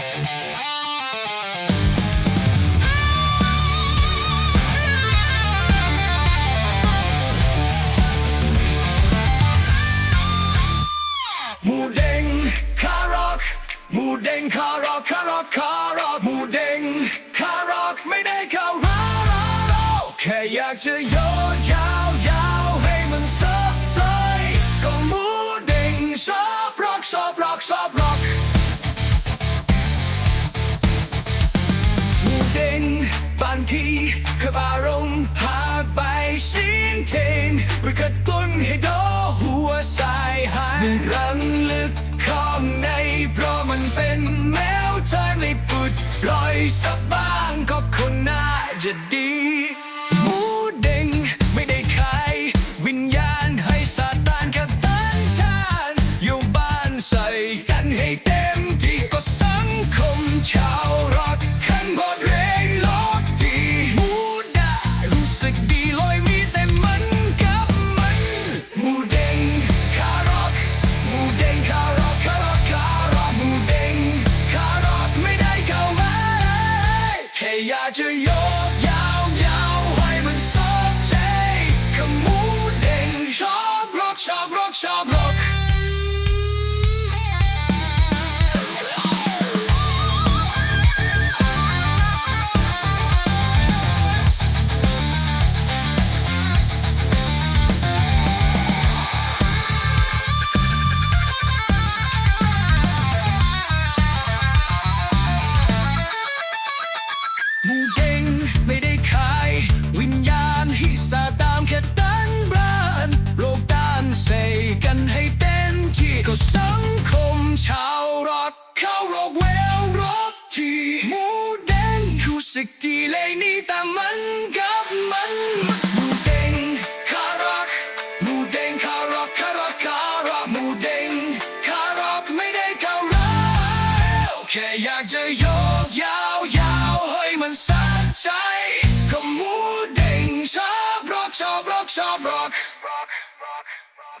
มูเด้งคาร็อกมูเด้งคาร็อกคาร็อกคาร็อกมูด้งคาร็อกไม่ได้คาร็อกแค่อยากจะยนยาวยาวให้มันซัใจก็มูด้งชอบร็อกชอบร็อกางทีคือบารมณ์หากไปสิ้นเทนหรือกระตุ้นให้ดอหัวใจหายรังลึกข้างในเพราะมันเป็นแมวเธอในปุดลอยสักบ้างก็คนน่าจะดีหมูเด้งไม่ได้ขายวิญญาณให้ซาตานกระตันทานอยู่บ้านใส่กันให้เต็มที่ก็สังคมชาว สึกดีลอยมีแต่มันกับมันหมูเด้งคาร็อกหมูเด้งคาร็อกคาร็อกคาร็อกหมูเด้งคาร็อกไม่ได้เข้ามาแค่อยากจะโยกยาวยาวให้มันสนใจกับหมูเด้งชอบร็อกชอบร็อกชอบ งรู้สึกดีเลยนี่แต่มันกับมันหมูเด้งคาร็อกหมูเด้งคาร็อกคาร็อกคาร็อกหมูเด้งคาร็อกไม่ได้เข้าร็อกแค่อยากจะโยกยาวยาวให้มันสะใจก็หมูเด้งชอบร็อกชอบร็อกชอบร็อก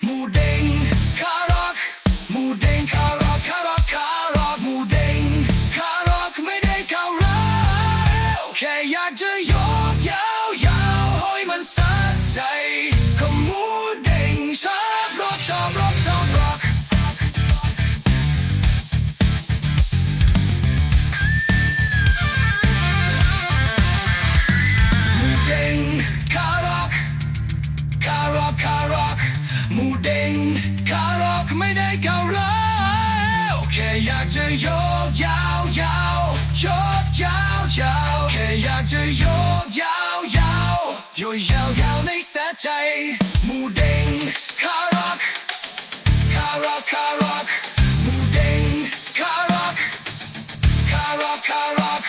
หมูเด้ง เด้งคาร็อกคาร็อกคาร็อกหมูเด้งคาร็อกไม่ได้เข้าแล้วแค่อยากจะโยกยาวยาวยกยาวยาวแค่อยากจะโยกยาวยาวโยกยาวยาวในสะใจหมูเด้งคาร็อกคาร็อกคาร็อกหมูเด้งคาร็อกคาร็อกคาร็อก